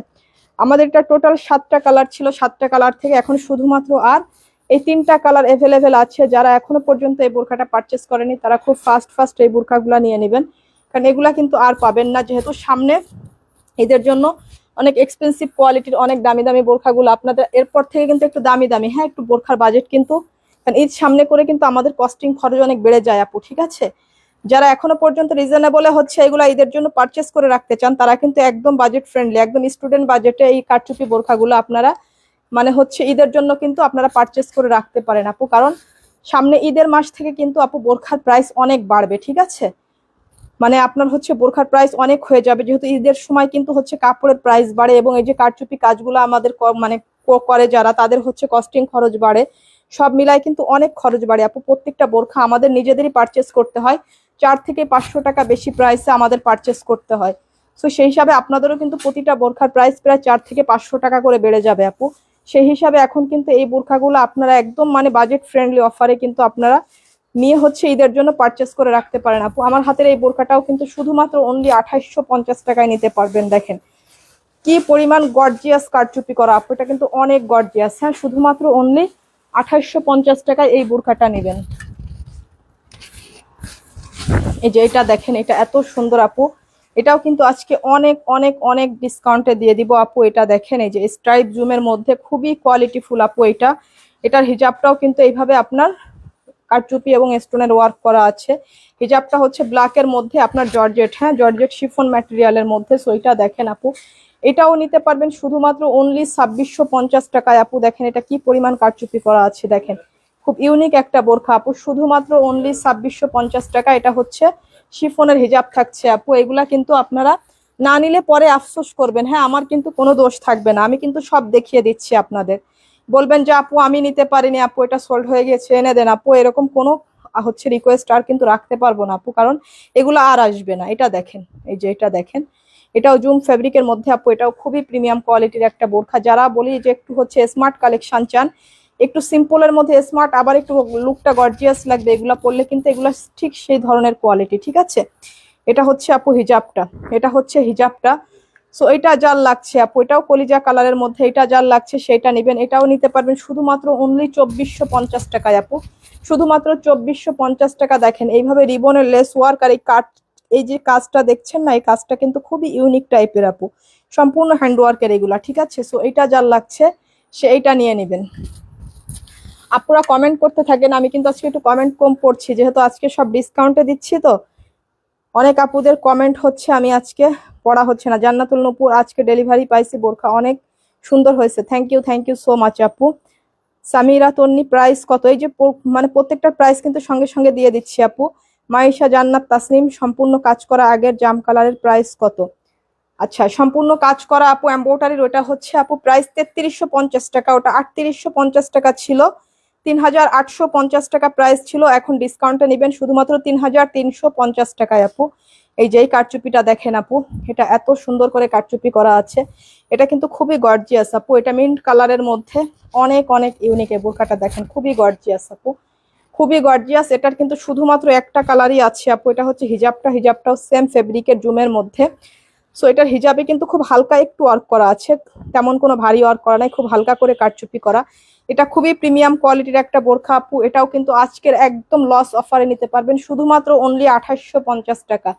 আমাদের এটা টোটাল সাতটা কালার ছিল। সাতটা কালার থেকে এখন শুধুমাত্র আর এই তিনটা কালার অ্যাভেলেবেল আছে। যারা এখনও পর্যন্ত এই বোরখাটা পারচেস করেনি, তারা খুব ফাস্ট ফাস্ট এই বোরখাগুলো নিয়ে নেবেন। কারণ এগুলা কিন্তু আর পাবেন না, যেহেতু সামনে এদের জন্য অনেক এক্সপেন্সিভ কোয়ালিটির অনেক দামি দামি বোরখাগুলো আপনাদের, এরপর থেকে কিন্তু একটু দামি দামি হ্যাঁ একটু বোরখার বাজেট কিন্তু। কারণ ঈদ সামনে করে কিন্তু আমাদের কস্টিং খরচ অনেক বেড়ে যায় আপু, ঠিক আছে? যারা এখনও পর্যন্ত রিজনেবলে হচ্ছে এগুলো ঈদের জন্য পারচেস করে রাখতে চান, তারা কিন্তু একদম বাজেট ফ্রেন্ডলি একদম স্টুডেন্ট বাজেটে এই কারচুপি বোরখাগুলো আপনারা মানে হচ্ছে ঈদের জন্য কিন্তু আপনারা পারচেস করে রাখতে পারেন আপু। কারণ সামনে ঈদের মাস থেকে কিন্তু আপু বোরখার প্রাইস অনেক বাড়বে, ঠিক আছে? মানে আপনার হচ্ছে বোরখার প্রাইস অনেক হয়ে যাবে। যেহেতু ঈদের সময় কিন্তু হচ্ছে কাপড়ের প্রাইস বাড়ে এবং এই যে কারচুপি কাজগুলো আমাদের মানে করে যারা, তাদের হচ্ছে কস্টিং খরচ বাড়ে। সব মিলায় কিন্তু অনেক খরচ বাড়ে। আপু, প্রত্যেকটা বোরখা আমাদের নিজেদেরই পারচেস করতে হয়। চার থেকে পাঁচশো টাকা বেশি প্রাইসে আমাদের পারচেস করতে হয়। সো সেই হিসাবে আপনাদেরও কিন্তু প্রতিটা বোরখার প্রাইস প্রায় চার থেকে পাঁচশো টাকা করে বেড়ে যাবে আপু। সেই হিসাবে এখন কিন্তু এই বোরখাগুলো আপনারা একদম মানে বাজেট ফ্রেন্ডলি অফারে কিন্তু আপনারা নিয়ে হচ্ছে ঈদের জন্য পারচেস করে রাখতে পারেন আপু। আমার হাতের এই বোরখাটাও কিন্তু শুধুমাত্র অনলি আঠাইশশো পঞ্চাশ টাকায় নিতে পারবেন, দেখেন। কি পরিমাণ গর্জিয়াস কারচুপি করা, আপু, এটা কিন্তু অনেক গর্জিয়াস হ্যাঁ শুধুমাত্র অনলি আঠাইশশো পঞ্চাশ টাকায় এই বোরখাটা নেবেন। এই যে এটা দেখেন, এটা এত সুন্দর, আপু। এটাও কিন্তু আজকে অনেক অনেক অনেক ডিসকাউন্টে দিয়ে দিব। আপু, এটা দেখেন এই যে স্ট্রাইপ জুমের মধ্যে খুবই কোয়ালিটিফুল আপু এটা। এটার হিজাবটাও কিন্তু এইভাবে আপনার কারচুপি এবং স্টোনের ওয়ার্ক করা আছে। হিজাবটা হচ্ছে ব্ল্যাকের মধ্যে আপনার জর্জেট হ্যাঁ? জর্জেট শিফন ম্যাটেরিয়ালের মধ্যে সো এটা দেখেন আপু। এটাও নিতে পারবেন শুধুমাত্র অনলি ছাব্বিশশো পঞ্চাশ টাকায়। আপু, দেখেন এটা কি পরিমাণ কারচুপি করা আছে, দেখেন। খুব ইউনিক একটা বোরখা আপু, শুধুমাত্র অনলি ছাব্বিশশো পঞ্চাশ টাকা। এটা হচ্ছে শিফনের হিজাব থাকছে, আপু। এগুলা কিন্তু আপনারা না নিলে পরে আফসোস করবেন। হ্যাঁ আমার কিন্তু কোনো দোষ থাকবে না। আমি কিন্তু সব দেখিয়ে দিচ্ছি আপনাদের। বলবেন যে, আপু, আমি নিতে পারিনি, আপু, এটা সোল্ড হয়ে গেছে, এনে দেন। আপু, এরকম কোনো হচ্ছে রিকোয়েস্ট আর কিন্তু রাখতে পারব না, আপু, কারণ এগুলো আর আসবে না। এটা দেখেন, এই যে এটা দেখেন। এটাও জুম ফেব্রিকের মধ্যে, আপু, এটাও খুবই প্রিমিয়াম কোয়ালিটির একটা বোরখা। যারা বলি যে একটু হচ্ছে স্মার্ট কালেকশন চান একটু সিম্পলের মধ্যে স্মার্ট আবার একটু লুকটা গর্জিয়াস লাগবে, এগুলো পরলে কিন্তু এগুলো ঠিক সেই ধরনের কোয়ালিটি ঠিক আছে? এটা হচ্ছে আপু হিজাবটা, এটা হচ্ছে হিজাবটা। সো এটা যার লাগছে আপু, এটাও কলিজা কালারের মধ্যে, এটা যার লাগছে সেটা নেবেন, এটাও নিতে পারবেন শুধুমাত্র অনলি চব্বিশশো পঞ্চাশ টাকায় আপু। শুধুমাত্র চব্বিশশো পঞ্চাশ টাকা দেখেন, এইভাবে রিবনের লেস ওয়ার্ক আর এই কাট এই যে কাজটা দেখছেন না, এই কাজটা কিন্তু খুবই ইউনিক টাইপের আপু। সম্পূর্ণ হ্যান্ডওয়ার্কের এগুলা, ঠিক আছে? সো এটা যার লাগছে সে এইটা নিয়ে নেবেন। আপুরা কমেন্ট করতে থাকেন, আমি কিন্তু আজকে একটু কমেন্ট কম পড়ছি, যেহেতু আজকে সব ডিসকাউন্টে দিচ্ছি তো। অনেক আপুদের কমেন্ট হচ্ছে, আমি আজকে পড়া হচ্ছে না। জান্নাতুল নূপুর, আজকে ডেলিভারি পাইছি বোরখা, অনেক সুন্দর হয়েছে। Thank you thank you so much আপু। সামিরা তন্নি প্রাইস কত? এই যে মানে প্রত্যেকটা প্রাইস কিন্তু সঙ্গে সঙ্গে দিয়ে দিচ্ছি, আপু। মাইশা জান্নাত তাসনিম, সম্পূর্ণ কাজ করা আগের জাম কালারের প্রাইস কত? আচ্ছা সম্পূর্ণ কাজ করা, আপু এম্বোটারির ওটা হচ্ছে, আপু প্রাইস তেত্রিশশো পঞ্চাশ টাকা, ওটা আটত্রিশশো পঞ্চাশ টাকা ছিল। তিন হাজার আটশো পঞ্চাশ টাকা প্রাইস ছিল। এখন ডিসকাউন্টে নেবেন শুধুমাত্র তিন হাজার তিনশো পঞ্চাশ টাকায় আপু। এই যে এই কারচুপিটা দেখেন আপু, এটা এত সুন্দর করে কারচুপি করা আছে। এটা কিন্তু খুবই গর্জিয়াস আপু। এটা মিন্ট কালারের মধ্যে অনেক অনেক ইউনিক এই বোরকাটা দেখেন। খুবই গর্জিয়াস আপু। খুবই গর্জিয়াস এটার কিন্তু শুধুমাত্র একটা কালারই আছে আপু। এটা হচ্ছে হিজাবটা। হিজাবটাও সেম ফেব্রিকের জুমের মধ্যে। সো এটার হিজাবে কিন্তু খুব হালকা একটু ওয়ার্ক করা আছে। তেমন কোনো ভারী ওয়ার্ক করা নাই, খুব হালকা করে কাটচুপি করা। এটা খুবই প্রিমিয়াম কোয়ালিটির একটা বোরখা আপু। এটাও কিন্তু আজকের একদম লস অফারে নিতে পারবেন, শুধুমাত্র অনলি আঠাশশো পঞ্চাশ টাকা।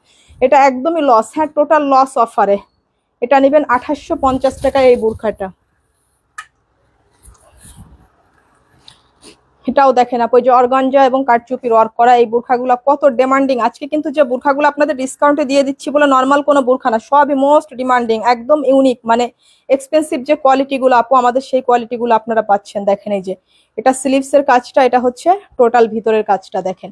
এটা একদমই লস হ্যাঁ টোটাল লস অফারে এটা নেবেন আঠাশশো পঞ্চাশ টাকায় এই বোরখাটা। এটাও দেখেন এই যে অর্গানজা এবং কারচুপির ওয়ার্ক করা এই বোরখাগুলো কত ডিমান্ডিং আজকে কিন্তু যে বোরখাগুলো আপনাদের ডিসকাউন্টে দিয়ে দিচ্ছি বলে নর্মাল কোনো বোরখা না, সবই মোস্ট ডিমান্ডিং একদম ইউনিক মানে এক্সপেন্সিভ যে কোয়ালিটিগুলো আপু, আমাদের সেই কোয়ালিটিগুলো আপনারা পাচ্ছেন। দেখেন এই যে, এটা স্লিভসের কাজটা, এটা হচ্ছে টোটাল ভিতরের কাজটা, দেখেন।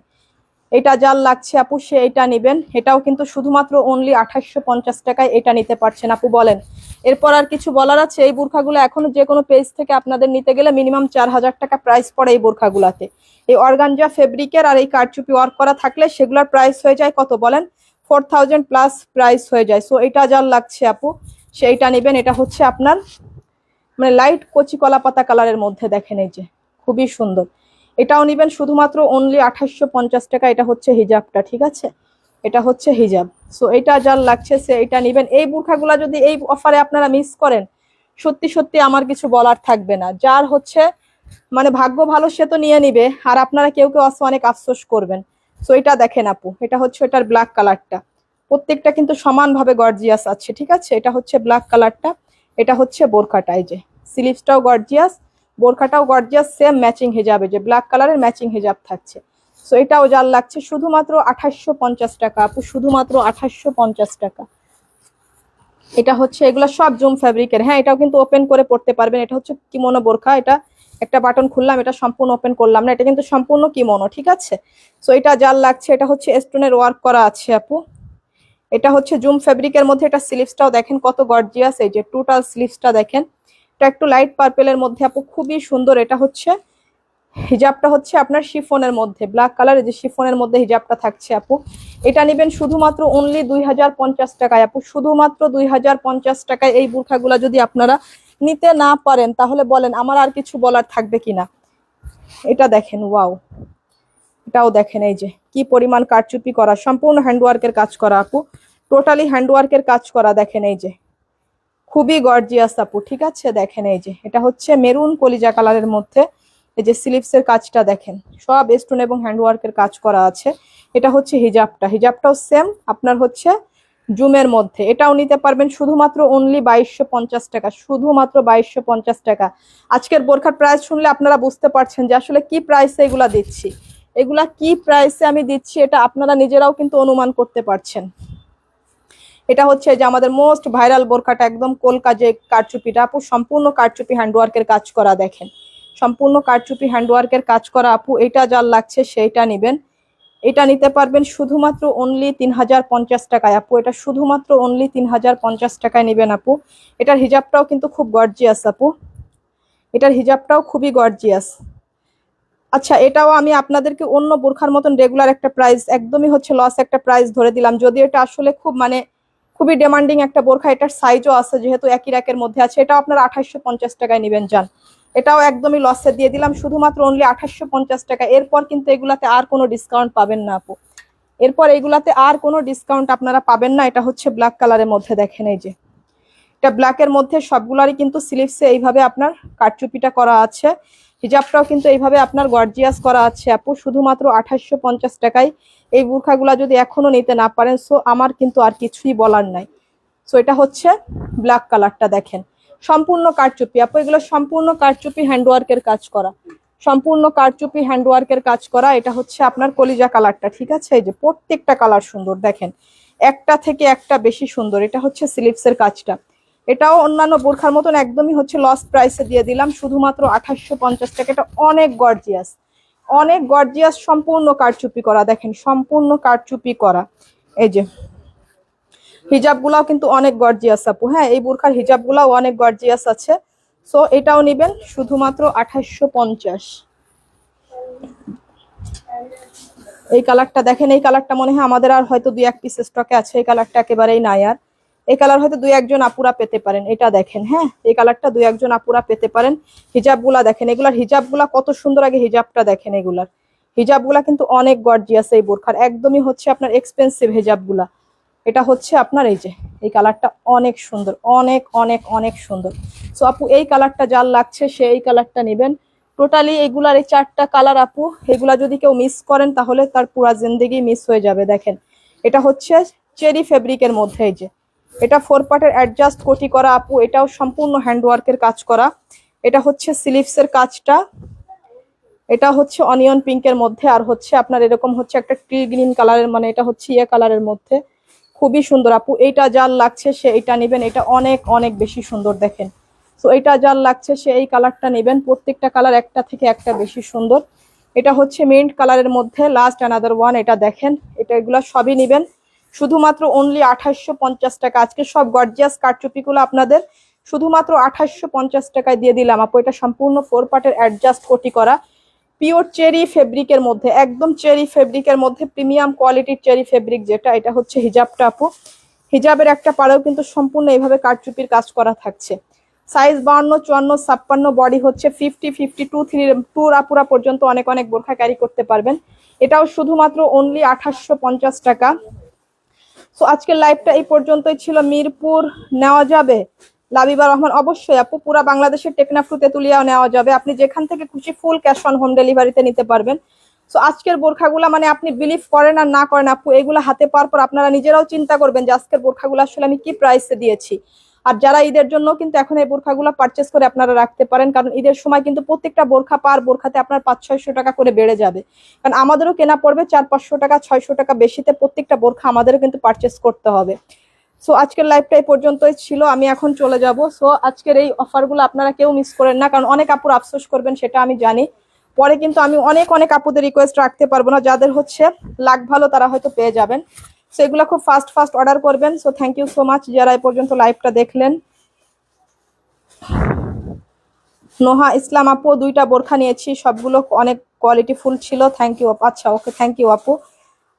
এটা যার লাগছে, আপু সে এটা নেবেন। এটাও কিন্তু শুধুমাত্র অনলি আঠাশশো টাকায় এটা নিতে পারছেন। আপু, বলেন এরপর আর কিছু বলার আছে? এই বোরখাগুলো এখনও যে কোনো পেজ থেকে আপনাদের নিতে গেলে মিনিমাম চার হাজার টাকা প্রাইস পড়ে এই বোরখাগুলাতে। এই অর্গানজা ফেব্রিকের আর এই কারচুপি ওয়ার্ক করা থাকলে সেগুলোর প্রাইস হয়ে যায় কত বলেন? ফোর থাউজেন্ড প্লাস প্রাইস হয়ে যায়। সো এটা যার লাগছে আপু, সেইটা নেবেন। এটা হচ্ছে আপনার মানে লাইট কচি কলা পাতা কালারের মধ্যে দেখেন এই যে, খুবই সুন্দর। এটাও নেবেন শুধুমাত্র অনলি আঠাশশো টাকা। এটা হচ্ছে হিজাবটা, ঠিক আছে? এটা হচ্ছে হিজাব। সো এটা যার লাগছে সে এটা নেবেন। এই বোরখাগুলা যদি এই অফারে আপনারা মিস করেন, সত্যি সত্যি আমার কিছু বলার থাকবে না। যার হচ্ছে মানে ভাগ্য ভালো সে তো নিয়ে নিবে, আর আপনারা কেউ কেউ আসে অনেক আফসোস করবেন। সো এটা দেখেন আপু, এটা হচ্ছে এটার ব্ল্যাক কালারটা প্রত্যেকটা কিন্তু সমানভাবে গর্জিয়াস আছে, ঠিক আছে? এটা হচ্ছে ব্ল্যাক কালারটা এটা হচ্ছে বোরখাটা, এই যে। স্লিভসটাও গর্জিয়াস বোরখাটাও গর্জিয়াস সেম ম্যাচিং হিজাবে, যে ব্ল্যাক কালারের ম্যাচিং হিজাব থাকছে। সো এটাও যার লাগছে। শুধুমাত্র আঠাশশো পঞ্চাশ টাকা। আপু, শুধুমাত্র আঠাশশো পঞ্চাশ টাকা। এটা হচ্ছে, এগুলো সব জুম ফ্যাব্রিকের। হ্যাঁ এটাও কিন্তু ওপেন করে পড়তে পারবেন। এটা হচ্ছে কিমোনো বোরখা। এটা একটা বাটন খুললাম, এটা সম্পূর্ণ ওপেন করলাম না। এটা কিন্তু সম্পূর্ণ কিমোনো ঠিক আছে? সো এটা যার লাগছে। এটা হচ্ছে স্টোনের ওয়ার্ক করা আছে, আপু। এটা হচ্ছে জুম ফেব্রিকের মধ্যে। এটা স্লিভসটাও দেখেন কত গর্জিয়াস এই যে টোটাল স্লিভসটা দেখেন। এটা একটু লাইট পার্পেলের মধ্যে, আপু, খুবই সুন্দর। এটা হচ্ছে হিজাবটা হচ্ছে আপনার শিফনের মধ্যে ব্ল্যাক কালারের যে শিফনের মধ্যে হিজাবটা থাকছে আপু। এটা নেবেন শুধুমাত্র অনলি দুই হাজার পঞ্চাশ টাকায় আপু, শুধুমাত্র দুই হাজার পঞ্চাশ টাকায় এই বুরখাগুলা যদি আপনারা নিতে না পারেন, তাহলে বলেন আমার আর কিছু বলার থাকবে কিনা। এটা দেখেন ওয়াও এটাও দেখেন, এই যে কি পরিমাণ কারচুপি করা, সম্পূর্ণ হ্যান্ডওয়ার্কের কাজ করা আপু। টোটালি হ্যান্ডওয়ার্কের কাজ করা, দেখেন, এই যে। খুবই গর্জিয়াস আপু, ঠিক আছে? দেখেন, এই যে। এটা হচ্ছে মেরুন কলিজা কালারের মধ্যে। এই যে স্লিভসের কাজটা দেখেন, সব স্টোন এবং হ্যান্ডওয়ার্কের কাজ করা আছে। এটা হচ্ছে হিজাবটা। হিজাবটাও সেম আপনার হচ্ছে জুমের মধ্যে। এটাও নিতে পারবেন শুধুমাত্র অনলি বাইশশো পঞ্চাশ টাকা, শুধুমাত্র বাইশশো পঞ্চাশ টাকা। আজকের বোরখার প্রাইস শুনলে আপনারা বুঝতে পারছেন যে আসলে কি প্রাইসে এগুলা দিচ্ছি। এগুলা কি প্রাইসে আমি দিচ্ছি এটা আপনারা নিজেরাও কিন্তু অনুমান করতে পারছেন। এটা হচ্ছে যে আমাদের মোস্ট ভাইরাল বোরখাটা একদম কলকা যে কারচুপিটা, আপু, সম্পূর্ণ কারচুপি হ্যান্ডওয়ার্কের কাজ করা দেখেন। সম্পূর্ণ কারচুপি হ্যান্ডওয়ার্কের কাজ করা আপু, এটা যার লাগছে সেইটা নেবেন। এটা নিতে পারবেন শুধুমাত্র অনলি তিন হাজার পঞ্চাশ টাকায়। আপু, এটা শুধুমাত্র অনলি তিন হাজার পঞ্চাশ টাকায় নেবেন আপু। এটার হিজাবটাও কিন্তু খুব গর্জিয়াস আপু। এটার হিজাবটাও খুবই গর্জিয়াস আচ্ছা এটাও আমি আপনাদেরকে অন্য বোরখার মতন রেগুলার একটা প্রাইস একদমই হচ্ছে লস একটা প্রাইস ধরে দিলাম। যদি এটা আসলে খুব মানে খুবই ডিমান্ডিং একটা বোরখা, এটার সাইজও আছে যেহেতু একই র্যাকের মধ্যে আছে। এটাও আপনার আঠাশশো পঞ্চাশ টাকায় নেবেন যান। এটাও একদমই লসে দিয়ে দিলাম। শুধুমাত্র অনলি আঠাশশো পঞ্চাশ টাকা। এরপর কিন্তু এগুলাতে আর কোনো ডিসকাউন্ট পাবেন না আপু। এরপর এগুলাতে আর কোনো ডিসকাউন্ট আপনারা পাবেন না। এটা হচ্ছে ব্ল্যাক কালারের মধ্যে দেখেন এই যে। এটা ব্ল্যাকের মধ্যে সবগুলারই কিন্তু স্লিভসে এইভাবে আপনার কারচুপিটা করা আছে। হিজাবটাও কিন্তু এইভাবে আপনার গর্জিয়াস করা আছে আপু। শুধুমাত্র আঠাশশো পঞ্চাশ টাকায় এই বুরখাগুলা যদি এখনও নিতে না পারেন সো আমার কিন্তু আর কিছুই বলার নাই। সো এটা হচ্ছে ব্ল্যাক কালারটা দেখেন। সম্পূর্ণ কারচুপি। আপু, এগুলো সম্পূর্ণ কারচুপি হ্যান্ডওয়ার্কের কাজ করা। সম্পূর্ণ কারচুপি হ্যান্ডওয়ার্কের কাজ করা, এটা হচ্ছে আপনার কলিজা কালারটা ঠিক আছে? এই যে প্রত্যেকটা কালার সুন্দর, দেখেন। একটা থেকে একটা বেশি সুন্দর, এটা হচ্ছে স্লিপসের কাজটা। এটাও অন্যান্য বোরখার মতন একদমই হচ্ছে লস প্রাইসে দিয়ে দিলাম, শুধুমাত্র আঠাশশো পঞ্চাশ টাকা। এটা অনেক গর্জিয়াস অনেক গর্জিয়াস সম্পূর্ণ কারচুপি করা, দেখেন, সম্পূর্ণ কারচুপি করা। এই যে হিজাবগুলাও কিন্তু অনেক গর্জিয়াস আপু। হ্যাঁ এই বোরখার হিজাবগুলাও অনেক গর্জিয়াস আছে। সো এটাও নেবেন শুধুমাত্র আঠাশশো পঞ্চাশ। এই কালারটা দেখেন, এই কালারটা মনে হয় আমাদের আর হয়তো দুই এক পিস স্টকে আছে, এই কালারটা একেবারেই নাই আর। এই কালার হয়তো দুই একজন আপুরা পেতে পারেন, এটা দেখেন হ্যাঁ? এই কালারটা দুই একজন আপুরা পেতে পারেন। হিজাবগুলা দেখেন, এগুলার হিজাবগুলা কত সুন্দর আগে হিজাবটা দেখেন এগুলার। হিজাবগুলা কিন্তু অনেক গর্জিয়াস এই বোরখার, একদমই হচ্ছে আপনার এক্সপেন্সিভ হিজাবগুলা। এটা হচ্ছে আপনার এই যে, এই কালারটা অনেক সুন্দর, অনেক অনেক অনেক সুন্দর। সো আপু, এই কালারটা যার লাগছে, সে এই কালারটা নেবেন। টোটালি এগুলার এই চারটা কালার, আপু, এগুলা যদি কেউ মিস করেন, তাহলে তার পুরা জিন্দেগি মিস হয়ে যাবে, দেখেন। এটা হচ্ছে চেরি ফেব্রিকের মধ্যে এই যে। এটা ফোর পার্টের অ্যাডজাস্ট কোটি করা, আপু, এটাও সম্পূর্ণ হ্যান্ডওয়ার্কের কাজ করা। এটা হচ্ছে স্লিভসের কাজটা। এটা হচ্ছে অনিয়ন পিঙ্কের মধ্যে, আর হচ্ছে আপনার এরকম হচ্ছে একটা ট্রি গ্রিন কালারের মানে এটা হচ্ছে ইয়ে কালারের মধ্যে। খুবই সুন্দর। আপু, এইটা যার লাগছে সে এটা নেবেন। এটা অনেক অনেক বেশি সুন্দর দেখেন। তো এটা যার লাগছে সে এই কালারটা নেবেন। প্রত্যেকটা কালার একটা থেকে একটা বেশি সুন্দর। এটা হচ্ছে মিন্ট কালারের মধ্যে লাস্ট অ্যানাদার ওয়ান এটা দেখেন। এটা এগুলো সবই নেবেন। শুধুমাত্র অনলি আঠাশশো পঞ্চাশ টাকা। আজকে সব গর্জিয়াস কারচুপিগুলো আপনাদের। শুধুমাত্র আঠাশশো পঞ্চাশ টাকায় দিয়ে দিলাম। আপু, এটা সম্পূর্ণ ফোর পার্টের অ্যাডজাস্ট কোটি করা। পিওর চেরি ফেব্রিকের মধ্যে, একদম চেরি ফেব্রিকের মধ্যে প্রিমিয়াম কোয়ালিটির চেরি ফেব্রিক যেটা, এটা হচ্ছে হিজাবটা আপু। হিজাবের একটা পাড়েও কিন্তু সম্পূর্ণ এইভাবে কারচুপির কাজ করা থাকছে। সাইজ বাউন্ন চুয়ান্ন, ছাপ্পান্ন, বডি হচ্ছে fifty fifty two, three, two রাপুরা পর্যন্ত অনেক অনেক বোরখা ক্যারি করতে পারবেন। এটাও শুধুমাত্র অনলি আঠাশশো পঞ্চাশ টাকা। সো আজকের লাইভটা এই পর্যন্তই ছিল। মিরপুর নেওয়া যাবে। লাবিবা রহমান, অবশ্যই আপু, পুরা বাংলাদেশের টেকনাফু তেতুলিয়াও নেওয়া যাবে। আপনি যেখান থেকে খুশি ফুল ক্যাশ অন হোম ডেলিভারিতে নিতে পারবেন। সো আজকের বোরখাগুলা মানে আপনি বিলিভ করেন আর না করেন আপু, এগুলো হাতে পাওয়ার পর আপনারা নিজেরাও চিন্তা করবেন যে আজকের বোরখাগুলো আসলে আমি কি প্রাইসে দিয়েছি। আর যারা ঈদের জন্য কিন্তু এখন এই বোরখাগুলো পারচেস করে আপনারা রাখতে পারেন, কারণ ঈদের সময় কিন্তু প্রত্যেকটা বোরখা পার বোরখাতে আপনার পাঁচ, ছয়শো টাকা করে বেড়ে যাবে। কারণ আমাদেরও কেনা পড়বে চার, পাঁচশো টাকা, ছয়শো টাকা বেশিতে প্রত্যেকটা বোরখা আমাদেরও কিন্তু পারচেস করতে হবে। সো আজকের লাইভটা এই পর্যন্তই ছিল, আমি এখন চলে যাব। সো আজকের এই অফারগুলো আপনারা কেউ মিস করেন না, কারণ অনেক আপুর আফসোস করবেন, সেটা আমি জানি। পরে কিন্তু আমি অনেক অনেক আপুদের রিকোয়েস্ট রাখতে পারব না, যাদের হচ্ছে লাখ ভালো, তারা হয়তো পেয়ে যাবেন। সো এগুলো খুব ফাস্ট ফাস্ট অর্ডার করবেন। So thank you so much যারা এই পর্যন্ত লাইভটা দেখলেন। নোহা, ইসলাম আপু, দুইটা বোরখা নিয়েছি, সবগুলো অনেক কোয়ালিটি ফুল ছিল। থ্যাংক ইউ আচ্ছা ওকে থ্যাংক ইউ আপু।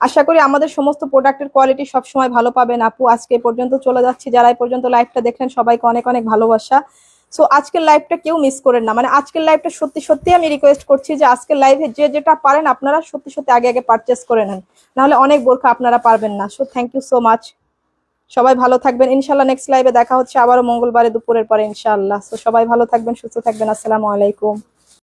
আশা করি আমাদের সমস্ত প্রোডাক্টের কোয়ালিটি সবসময় ভালো পাবেন। আপু, আজকে পর্যন্ত চলে যাচ্ছি। যারা এই পর্যন্ত লাইভটা দেখলেন, সবাইকে অনেক অনেক ভালোবাসা। সো আজকের লাইভটা কেউ মিস করেন না। মানে আজকের লাইভটা সত্যি সত্যি আমি রিকোয়েস্ট করছি যে, আজকের লাইভে যে যেটা পারেন, আপনারা সত্যি সত্যি আগে আগে পারচেস করে নেন। নাহলে অনেক বোরখা আপনারা পারবেন না। So thank you so much সবাই ভালো থাকবেন। ইনশাল্লাহ নেক্সট লাইভে দেখা হচ্ছে আবারও মঙ্গলবারে দুপুরের পরে, ইনশাআল্লাহ। সো সবাই ভালো থাকবেন, সুস্থ থাকবেন। আসসালামু আলাইকুম।